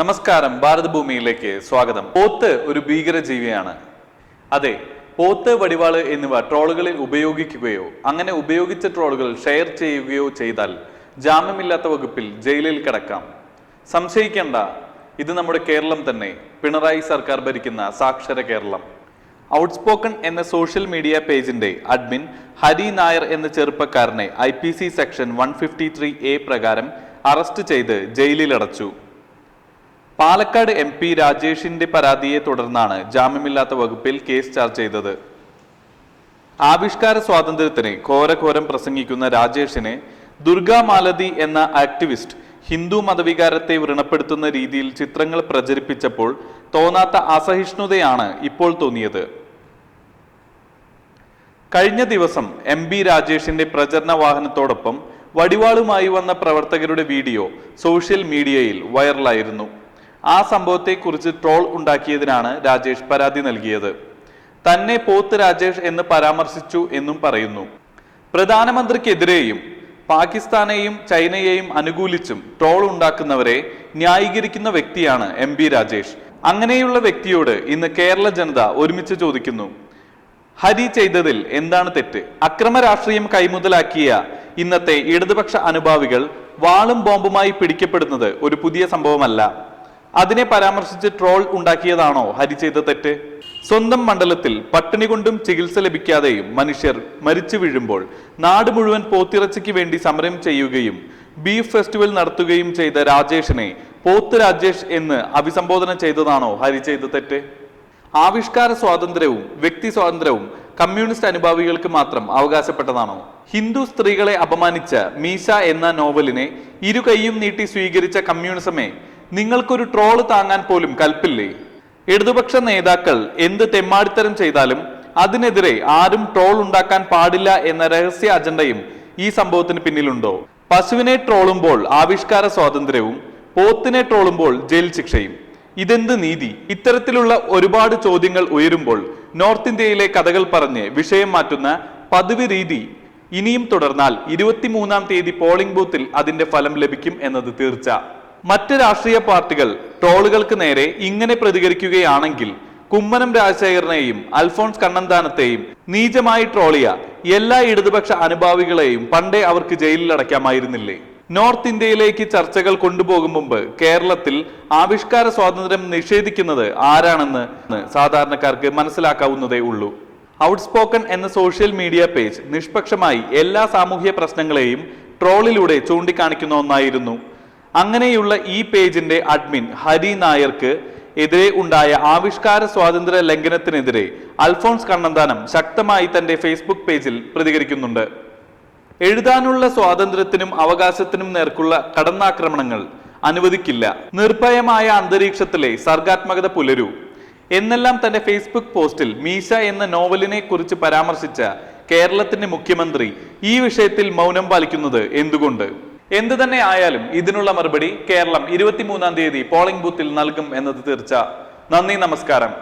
നമസ്കാരം ഭാരതഭൂമിയിലേക്ക് സ്വാഗതം. പോത്ത് ഒരു ഭീകര ജീവിയാണ് അതെ പോത്ത് വടിവാൾ എന്നിവ ട്രോളുകളിൽ ഉപയോഗിക്കുകയോ അങ്ങനെ ഉപയോഗിച്ച ട്രോളുകൾ ഷെയർ ചെയ്യുകയോ ചെയ്താൽ ജാമ്യമില്ലാത്ത വകുപ്പിൽ ജയിലിൽ കിടക്കാം. സംശയിക്കേണ്ട ഇത് നമ്മുടെ കേരളം തന്നെ. പിണറായി സർക്കാർ ഭരിക്കുന്ന സാക്ഷര കേരളം. ഔട്ട്സ്പോക്കൺ എന്ന സോഷ്യൽ മീഡിയ പേജിന്റെ അഡ്മിൻ ഹരി നായർ എന്ന ചെറുപ്പക്കാരനെ I P C section one fifty three A പ്രകാരം അറസ്റ്റ് ചെയ്ത് ജയിലിലടച്ചു. പാലക്കാട് എം പി രാജേഷിന്റെ പരാതിയെ തുടർന്നാണ് ജാമ്യമില്ലാത്ത വകുപ്പിൽ കേസ് ചാർജ് ചെയ്തത്. ആവിഷ്കാര സ്വാതന്ത്ര്യത്തിന് ഘോരഘോരം പ്രസംഗിക്കുന്ന രാജേഷിനെ ദുർഗാ മാലതി എന്ന ആക്ടിവിസ്റ്റ് ഹിന്ദു മതവികാരത്തെ വ്രണപ്പെടുത്തുന്ന രീതിയിൽ ചിത്രങ്ങൾ പ്രചരിപ്പിച്ചപ്പോൾ തോന്നാത്ത അസഹിഷ്ണുതയാണ് ഇപ്പോൾ തോന്നിയത്. കഴിഞ്ഞ ദിവസം എം ബി രാജേഷിന്റെ പ്രചരണ വാഹനത്തോടൊപ്പം വടിവാളുമായി വന്ന പ്രവർത്തകരുടെ വീഡിയോ സോഷ്യൽ മീഡിയയിൽ വൈറലായിരുന്നു. ആ സംഭവത്തെക്കുറിച്ച് ട്രോൾ ഉണ്ടാക്കിയതിനാണ് രാജേഷ് പരാതി നൽകിയത്. തന്നെ പോത്ത് രാജേഷ് എന്ന് പരാമർശിച്ചു എന്നും പറയുന്നു. പ്രധാനമന്ത്രിക്കെതിരെയും പാകിസ്ഥാനെയും ചൈനയെയും അനുകൂലിച്ചും ട്രോൾ ഉണ്ടാക്കുന്നവരെ ന്യായീകരിക്കുന്ന വ്യക്തിയാണ് എം ബി രാജേഷ്. അങ്ങനെയുള്ള വ്യക്തിയോട് ഇന്ന് കേരള ജനത ഒരുമിച്ച് ചോദിക്കുന്നു. ഹരി ചെയ്തതിൽ എന്താണ് തെറ്റ്? അക്രമ രാഷ്ട്രീയം കൈമുതലാക്കിയ ഇന്നത്തെ ഇടതുപക്ഷ അനുഭാവികൾ വാളും ബോംബുമായി പിടിക്കപ്പെടുന്നത് ഒരു പുതിയ സംഭവമല്ല. അതിനെ പരാമർശിച്ച് ട്രോൾ ഉണ്ടാക്കിയതാണോ ഹരി ചെയ്ത തെറ്റ്? സ്വന്തം മണ്ഡലത്തിൽ പട്ടിണി കൊണ്ടും ചികിത്സ ലഭിക്കാതെയും മനുഷ്യർ മരിച്ചു വീഴുമ്പോൾ നാട് മുഴുവൻ പോത്തിറച്ചിക്ക് വേണ്ടി സമരം ചെയ്യുകയും ബീഫ് ഫെസ്റ്റിവൽ നടത്തുകയും ചെയ്ത രാജേഷിനെ പോത്ത് രാജേഷ് എന്ന് അഭിസംബോധന ചെയ്തതാണോ ഹരി ചെയ്ത തെറ്റ്? ആവിഷ്കാര സ്വാതന്ത്ര്യവും വ്യക്തി സ്വാതന്ത്ര്യവും കമ്മ്യൂണിസ്റ്റ് അനുഭാവികൾക്ക് മാത്രം അവകാശപ്പെട്ടതാണോ? ഹിന്ദു സ്ത്രീകളെ അപമാനിച്ച മീശ എന്ന നോവലിനെ ഇരു കൈയും നീട്ടി സ്വീകരിച്ച കമ്മ്യൂണിസമേ നിങ്ങൾക്കൊരു ട്രോൾ താങ്ങാൻ പോലും കൽപ്പില്ലേ? ഇടതുപക്ഷ നേതാക്കൾ എന്ത് തെമ്മാടിത്തരം ചെയ്താലും അതിനെതിരെ ആരും ട്രോൾ ഉണ്ടാക്കാൻ പാടില്ല എന്ന രഹസ്യ അജണ്ടയും ഈ സംഭവത്തിന് പിന്നിലുണ്ടോ? പശുവിനെ ട്രോളുമ്പോൾ ആവിഷ്കാര സ്വാതന്ത്ര്യവും പോത്തിനെ ട്രോളുമ്പോൾ ജയിൽ ശിക്ഷയും. ഇതെന്ത് നീതി? ഇത്തരത്തിലുള്ള ഒരുപാട് ചോദ്യങ്ങൾ ഉയരുമ്പോൾ നോർത്ത് ഇന്ത്യയിലെ കഥകൾ പറഞ്ഞ് വിഷയം മാറ്റുന്ന പതിവ് രീതി ഇനിയും തുടർന്നാൽ ഇരുപത്തിമൂന്നാം തീയതി പോളിംഗ് ബൂത്തിൽ അതിന്റെ ഫലം ലഭിക്കും എന്നത് തീർച്ച. മറ്റ് രാഷ്ട്രീയ പാർട്ടികൾ ട്രോളുകൾക്ക് നേരെ ഇങ്ങനെ പ്രതികരിക്കുകയാണെങ്കിൽ കുമ്മനം രാജശേഖരനെയും അൽഫോൺസ് കണ്ണന്താനത്തെയും നീചമായി ട്രോളിയ എല്ലാ ഇടതുപക്ഷ അനുഭാവികളെയും പണ്ടേ അവർക്ക് ജയിലിൽ അടയ്ക്കാമായിരുന്നില്ലേ? നോർത്ത് ഇന്ത്യയിലേക്ക് ചർച്ചകൾ കൊണ്ടുപോകും മുമ്പ് കേരളത്തിൽ ആവിഷ്കാര സ്വാതന്ത്ര്യം നിഷേധിക്കുന്നത് ആരാണെന്ന് സാധാരണക്കാർക്ക് മനസ്സിലാക്കാവുന്നതേ ഉള്ളൂ. ഔട്ട്സ്പോക്കൺ എന്ന സോഷ്യൽ മീഡിയ പേജ് നിഷ്പക്ഷമായി എല്ലാ സാമൂഹ്യ പ്രശ്നങ്ങളെയും ട്രോളിലൂടെ ചൂണ്ടിക്കാണിക്കുന്ന ഒന്നായിരുന്നു. അങ്ങനെയുള്ള ഈ പേജിന്റെ അഡ്മിൻ ഹരി നായർക്ക് എതിരെ ഉണ്ടായ ആവിഷ്കാര സ്വാതന്ത്ര്യ ലംഘനത്തിനെതിരെ അൽഫോൺസ് കണ്ണന്താനം ശക്തമായി തന്റെ ഫേസ്ബുക്ക് പേജിൽ പ്രതികരിക്കുന്നുണ്ട്. എഴുതാനുള്ള സ്വാതന്ത്ര്യത്തിനും അവകാശത്തിനും നേർക്കുള്ള കടന്നാക്രമണങ്ങൾ അനുവദിക്കില്ല. നിർഭയമായ അന്തരീക്ഷത്തിലെ സർഗാത്മകത പുലരൂ. എന്നെല്ലാം തന്റെ ഫേസ്ബുക്ക് പോസ്റ്റിൽ മീശ എന്ന നോവലിനെ കുറിച്ച് പരാമർശിച്ച കേരളത്തിന്റെ മുഖ്യമന്ത്രി ഈ വിഷയത്തിൽ മൗനം പാലിക്കുന്നത് എന്തുകൊണ്ട്? എന്തു തന്നെ ആയാലും ഇതിനുള്ള മറുപടി കേരളം ഇരുപത്തിമൂന്നാം തീയതി പോളിംഗ് ബൂത്തിൽ നൽകും എന്നത് തീർച്ച. നന്ദി നമസ്കാരം.